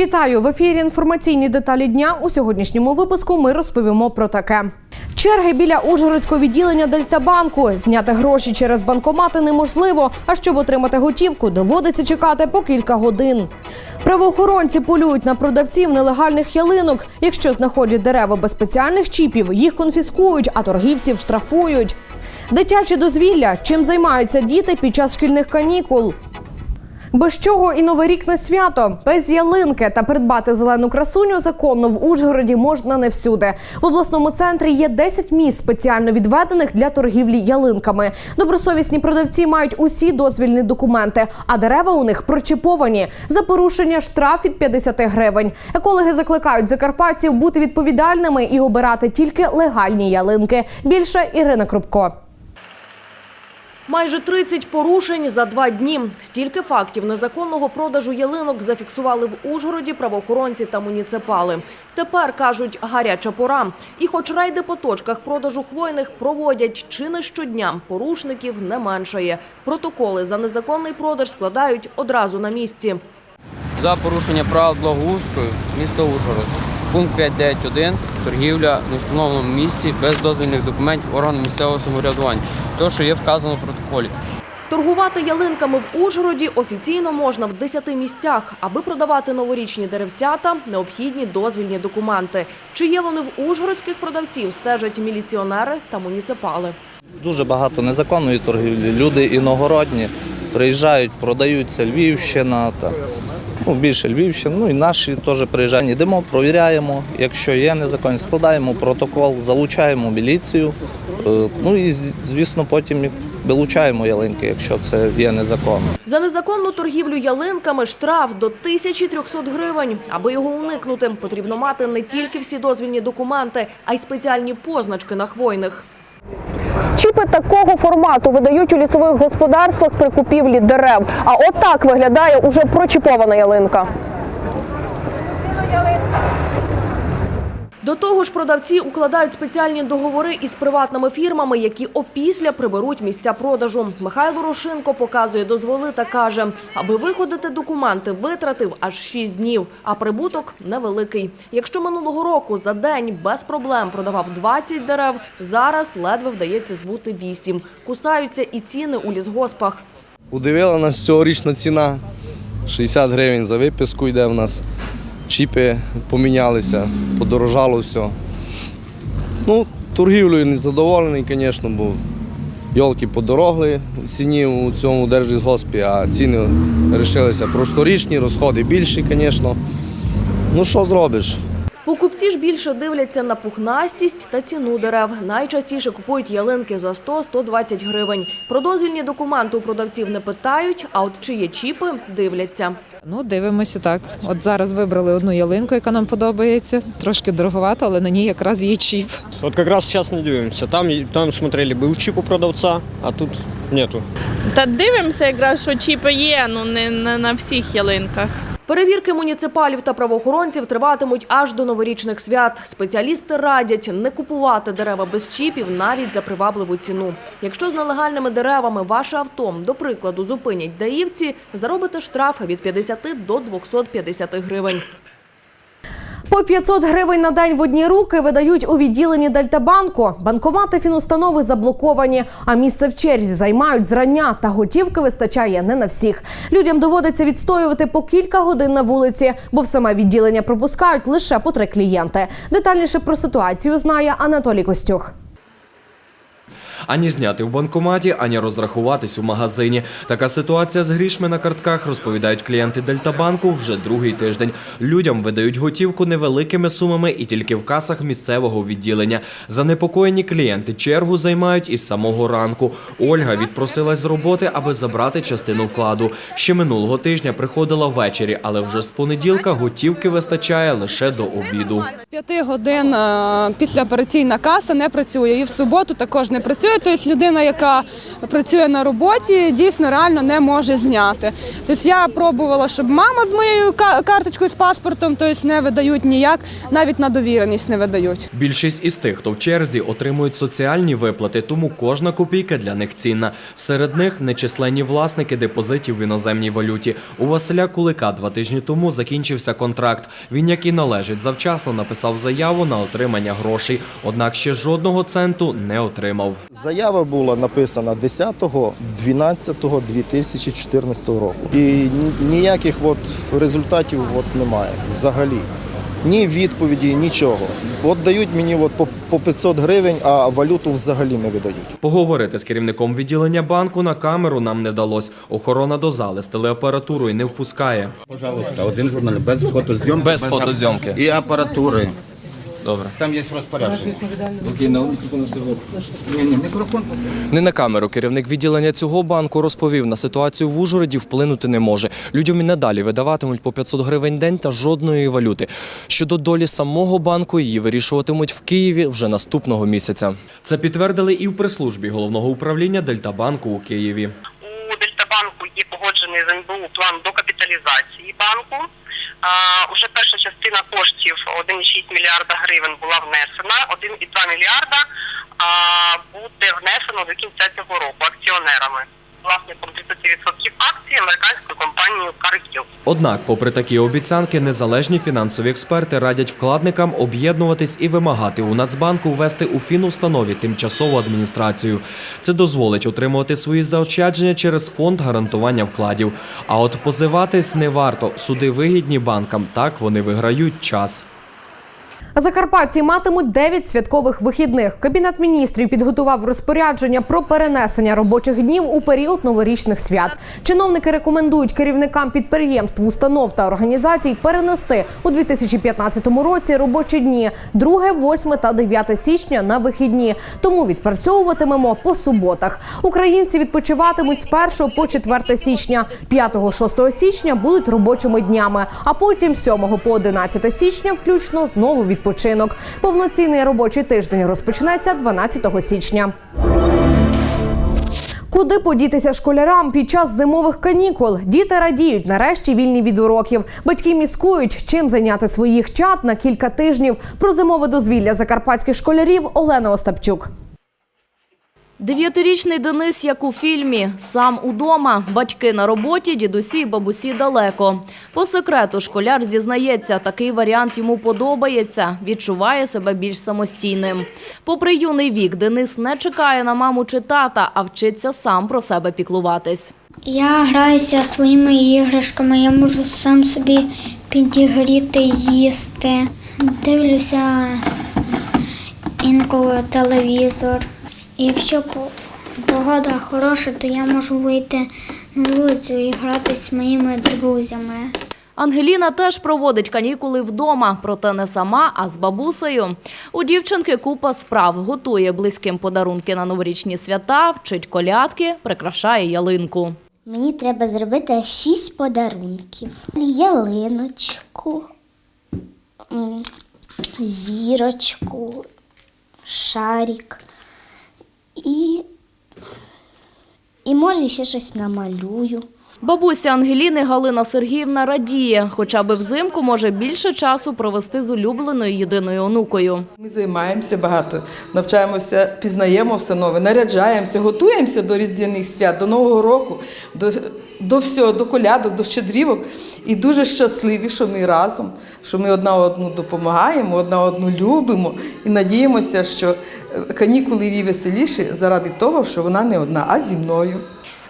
Вітаю в ефірі. Інформаційні деталі дня. У сьогоднішньому випуску ми розповімо про таке. Черги біля Ужгородського відділення Дельтабанку. Зняти гроші через банкомати неможливо. А щоб отримати готівку, доводиться чекати по кілька годин. Правоохоронці полюють на продавців нелегальних ялинок. Якщо знаходять дерева без спеціальних чіпів, їх конфіскують, а торгівців штрафують. Дитяче дозвілля. Чим займаються діти під час шкільних канікул? Без чого і новий рік не свято, без ялинки та придбати зелену красуню законно в Ужгороді можна не всюди. В обласному центрі є 10 місць спеціально відведених для торгівлі ялинками. Добросовісні продавці мають усі дозвільні документи, а дерева у них прочіповані. За порушення штраф від 50 гривень. Екологи закликають закарпатців бути відповідальними і обирати тільки легальні ялинки. Більше Ірина Крупко. Майже 30 порушень за два дні. Стільки фактів незаконного продажу ялинок зафіксували в Ужгороді правоохоронці та муніципали. Тепер, кажуть, гаряча пора. І хоч рейди по точках продажу хвойних проводять чи не щодня, порушників не меншає. Протоколи за незаконний продаж складають одразу на місці. За порушення правил благоустрою міста Ужгород. Пункт 5.9.1. Торгівля в встановленому місці без дозвільних документів органу місцевого самоврядування. То, що є вказано в протоколі. Торгувати ялинками в Ужгороді офіційно можна в 10 місцях. Аби продавати новорічні деревцята, необхідні дозвільні документи. Чи є вони в ужгородських продавців, стежать міліціонери та муніципали. Дуже багато незаконної торгівлі. Люди іногородні приїжджають, продаються Львівщина, та, ну, більше Львівщина, ну і наші теж приїжджають. Йдемо, провіряємо, якщо є незаконність, складаємо протокол, залучаємо міліцію. е, Ну і звісно, потім вилучаємо ялинки, якщо це є незаконно. За незаконну торгівлю ялинками штраф до 1300 гривень. Аби його уникнути, потрібно мати не тільки всі дозвільні документи, а й спеціальні позначки на хвойних. Чіпи такого формату видають у лісових господарствах при купівлі дерев. А отак виглядає уже прочіпована ялинка. До того ж, продавці укладають спеціальні договори із приватними фірмами, які опісля приберуть місця продажу. Михайло Рошинко показує дозволи та каже, аби виходити документи, витратив аж 6 днів, а прибуток невеликий. Якщо минулого року за день без проблем продавав 20 дерев, зараз ледве вдається збути 8. Кусаються і ціни у лісгоспах. Удивила нас цьогорічна ціна. 60 гривень за виписку йде в нас. Чіпи помінялися, подорожало все. Ну, торгівлею не задоволений, звісно, бо йолки подорогли у ціні у цьому держлісгоспі, а ціни вирішилися просторічні, розходи більші, звісно. Ну що зробиш? Покупці ж більше дивляться на пухнастість та ціну дерев. Найчастіше купують ялинки за 100-120 гривень. Про дозвільні документи у продавців не питають, а от чи є чіпи, дивляться. Ну, дивимося так. От зараз вибрали одну ялинку, яка нам подобається. Трошки дороговато, але на ній якраз є чіп. От якраз зараз не дивимося. Там, там смотрели, був чіп у продавця, а тут нету. Та дивимося, якраз, що чіпи є, ну не, не на всіх ялинках. Перевірки муніципалів та правоохоронців триватимуть аж до новорічних свят. Спеціалісти радять не купувати дерева без чіпів навіть за привабливу ціну. Якщо з нелегальними деревами ваше авто, до прикладу, зупинять даївці, заробите штрафи від 50 до 250 гривень. По 500 гривень на день в одні руки видають у відділенні Дельтабанку. Банкомати фінустанови заблоковані, а місце в черзі займають зрання, та готівки вистачає не на всіх. Людям доводиться відстоювати по кілька годин на вулиці, бо в саме відділення пропускають лише по три клієнти. Детальніше про ситуацію знає Анатолій Костюх. Ані зняти в банкоматі, ані розрахуватись у магазині. Така ситуація з грішми на картках, розповідають клієнти Дельтабанку вже другий тиждень. Людям видають готівку невеликими сумами і тільки в касах місцевого відділення. Занепокоєні клієнти чергу займають із самого ранку. Ольга відпросилась з роботи, аби забрати частину вкладу. Ще минулого тижня приходила ввечері, але вже з понеділка готівки вистачає лише до обіду. П'яти годин е, післяопераційна каса не працює. І в суботу також не працює. Працює, тобто людина, яка працює на роботі, дійсно реально не може зняти. Тобто я пробувала, щоб мама з моєю карточкою з паспортом, тобто не видають ніяк, навіть на довіреність не видають. Більшість із тих, хто в черзі, отримують соціальні виплати, тому кожна копійка для них цінна. Серед них нечисленні власники депозитів в іноземній валюті. У Василя Кулика два тижні тому закінчився контракт. Він, як і належить, завчасно написав заяву на отримання грошей, однак ще жодного центу не отримав. Заява була написана 10.12.2014 року. І ніяких от результатів от немає взагалі. Ні відповіді, нічого. От дають мені от по, по 500 гривень, а валюту взагалі не видають. Поговорити з керівником відділення банку на камеру нам не вдалось. Охорона до зали з телеапаратурою не впускає. Пожалуйста, один журнал без фотозйомки. Без фотозйомки. І апаратури. Добре. Там є розпорядження. Ні, ні, мікрофон. Не на камеру керівник відділення цього банку розповів, на ситуацію в Ужгороді вплинути не може. Людям і надалі видаватимуть по 500 гривень день та жодної валюти. Щодо долі самого банку, її вирішуватимуть в Києві вже наступного місяця. Це підтвердили і в прес-службі головного управління Дельтабанку у Києві. у Дельтабанку є погоджений з НБУ план докапіталізації банку. Уже перша частина коштів 1,6 мільярда гривень була внесена. 1,2 мільярда буде внесено до кінця цього року акціонерами. Власником 30% акцій американською компанією Cargill. Однак, попри такі обіцянки, незалежні фінансові експерти радять вкладникам об'єднуватись і вимагати у Нацбанку ввести у фінустанові тимчасову адміністрацію. Це дозволить отримувати свої заощадження через фонд гарантування вкладів. А от позиватись не варто. Суди вигідні банкам, так вони виграють час. Закарпатці матимуть 9 святкових вихідних. Кабінет міністрів підготував розпорядження про перенесення робочих днів у період новорічних свят. Чиновники рекомендують керівникам підприємств, установ та організацій перенести у 2015 році робочі дні 2, 8 та 9 січня на вихідні. Тому відпрацьовуватимемо по суботах. Українці відпочиватимуть з 1 по 4 січня. 5-6 січня будуть робочими днями, а потім з 7 по 11 січня включно знову відпочинок. Повноцінний робочий тиждень розпочнеться 12 січня. Куди подітися школярам під час зимових канікул? Діти радіють нарешті вільні від уроків. Батьки міскують, чим зайняти своїх чат на кілька тижнів. Про зимове дозвілля закарпатських школярів Олена Остапчук. Дев'ятирічний Денис, як у фільмі, сам удома. Батьки на роботі, дідусі й бабусі далеко. По секрету школяр зізнається, такий варіант йому подобається, відчуває себе більш самостійним. Попри юний вік, Денис не чекає на маму чи тата, а вчиться сам про себе піклуватись. Я граюся своїми іграшками, я можу сам собі підігріти їсти. Дивлюся інколи телевізор. Якщо погода хороша, то я можу вийти на вулицю і грати з моїми друзями. Ангеліна теж проводить канікули вдома, проте не сама, а з бабусею. У дівчинки купа справ. Готує близьким подарунки на новорічні свята, вчить колядки, прикрашає ялинку. Мені треба зробити шість подарунків: ялиночку, зірочку, шарик і, і може ще щось намалюю. Бабуся Ангеліни Галина Сергіївна радіє, хоча би взимку може більше часу провести з улюбленою єдиною онукою. Ми займаємося багато, навчаємося, пізнаємо все нове, наряджаємося, готуємося до різдвяних свят, до Нового року, до, до всього, до колядок, до щедрівок. І дуже щасливі, що ми разом, що ми одна одну допомагаємо, одна одну любимо і надіємося, що е, канікули їй веселіші заради того, що вона не одна, а зі мною.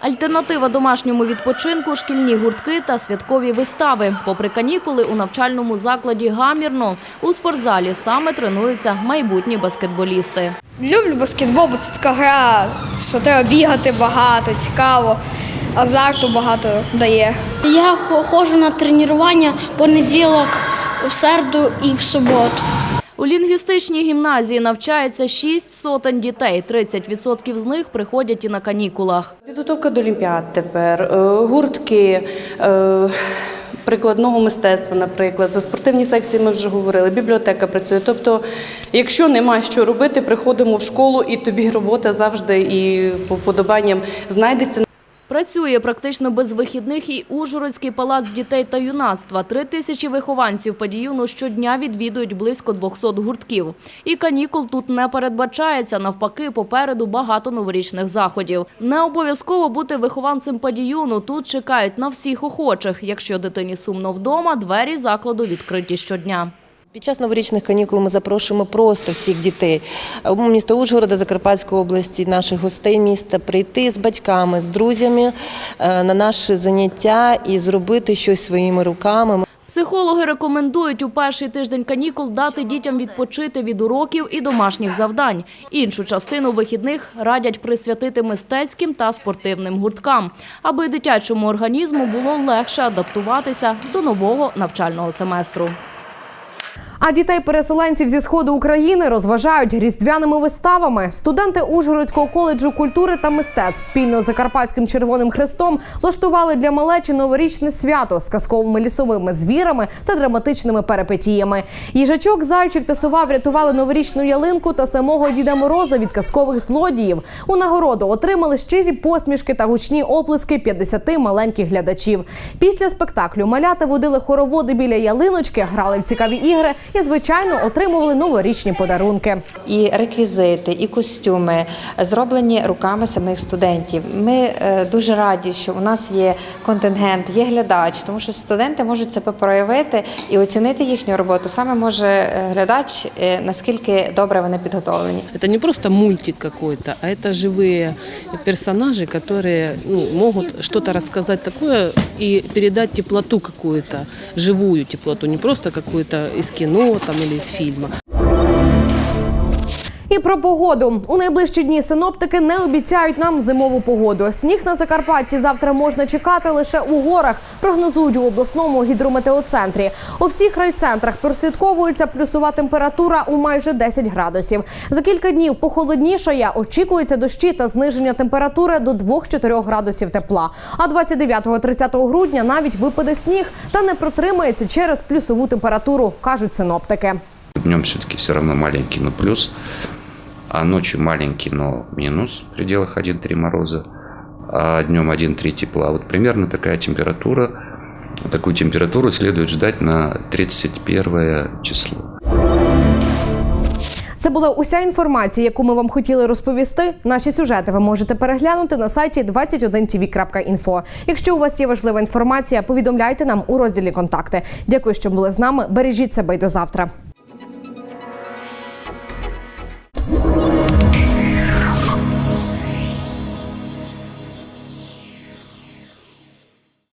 Альтернатива домашньому відпочинку – шкільні гуртки та святкові вистави. Попри канікули у навчальному закладі «Гамірно» у спортзалі саме тренуються майбутні баскетболісти. Люблю баскетбол, бо це така гра, що треба бігати багато, цікаво, азарту багато дає. Я ходжу на тренування понеділок, в середу і в суботу. У лінгвістичній гімназії навчається 6 сотень дітей. 30% з них приходять і на канікулах. Підготовка до Олімпіад тепер, е, гуртки, е, прикладного мистецтва, наприклад. За спортивні секції ми вже говорили, бібліотека працює. Тобто, якщо нема що робити, приходимо в школу і тобі робота завжди і по вподобанням знайдеться. Працює практично без вихідних і Ужгородський палац дітей та юнацтва. Три тисячі вихованців падіюну щодня відвідують близько 200 гуртків. І канікул тут не передбачається. Навпаки, попереду багато новорічних заходів. Не обов'язково бути вихованцем падіюну. Тут чекають на всіх охочих. Якщо дитині сумно вдома, двері закладу відкриті щодня. Під час новорічних канікул ми запрошуємо просто всіх дітей міста Ужгорода, Закарпатської області, наших гостей міста прийти з батьками, з друзями е, на наші заняття і зробити щось своїми руками. Психологи рекомендують у перший тиждень канікул дати дітям відпочити від уроків і домашніх завдань. Іншу частину вихідних радять присвятити мистецьким та спортивним гурткам, аби дитячому організму було легше адаптуватися до нового навчального семестру. А дітей-переселенців зі сходу України розважають різдвяними виставами. Студенти Ужгородського коледжу культури та мистецтв спільно з Закарпатським Червоним Хрестом влаштували для малечі новорічне свято з казковими лісовими звірами та драматичними перипетіями. Їжачок, зайчик та сова врятували новорічну ялинку та самого Діда Мороза від казкових злодіїв. У нагороду отримали щирі посмішки та гучні оплески 50 маленьких глядачів. Після спектаклю малята водили хороводи біля ялиночки, грали в цікаві ігри і, звичайно, отримували новорічні подарунки. І реквізити, і костюми зроблені руками самих студентів. Ми е, дуже раді, що у нас є контингент, є глядач, тому що студенти можуть себе проявити і оцінити їхню роботу. Саме може е, глядач, е, наскільки добре вони підготовлені. Это не просто мультик какой-то, а это живые персонажи, которые ну, могут что-то рассказать такое и передать теплоту какую-то, живую теплоту, не просто какую-то из outro men det. І про погоду у найближчі дні синоптики не обіцяють нам зимову погоду. Сніг на Закарпатті завтра можна чекати лише у горах. Прогнозують у обласному гідрометеоцентрі. У всіх райцентрах прослідковується плюсова температура у майже 10 градусів. За кілька днів похолоднішає. Очікується дощі та зниження температури до 2-4 градусів тепла. А 29-30 грудня навіть випаде сніг та не протримається через плюсову температуру, кажуть синоптики. Днем все-таки все равно маленький, но плюс. А ночью маленький, но минус в пределах 1-3 мороза. А днем 1-3 тепла. Вот примерно такая температура. Такую температуру следует ждать на 31 число. Це була уся інформація, яку ми вам хотіли розповісти. Наші сюжети ви можете переглянути на сайті 21tv.info. Якщо у вас є важлива інформація, повідомляйте нам у розділі контакти. Дякую, що були з нами. Бережіть себе й до завтра.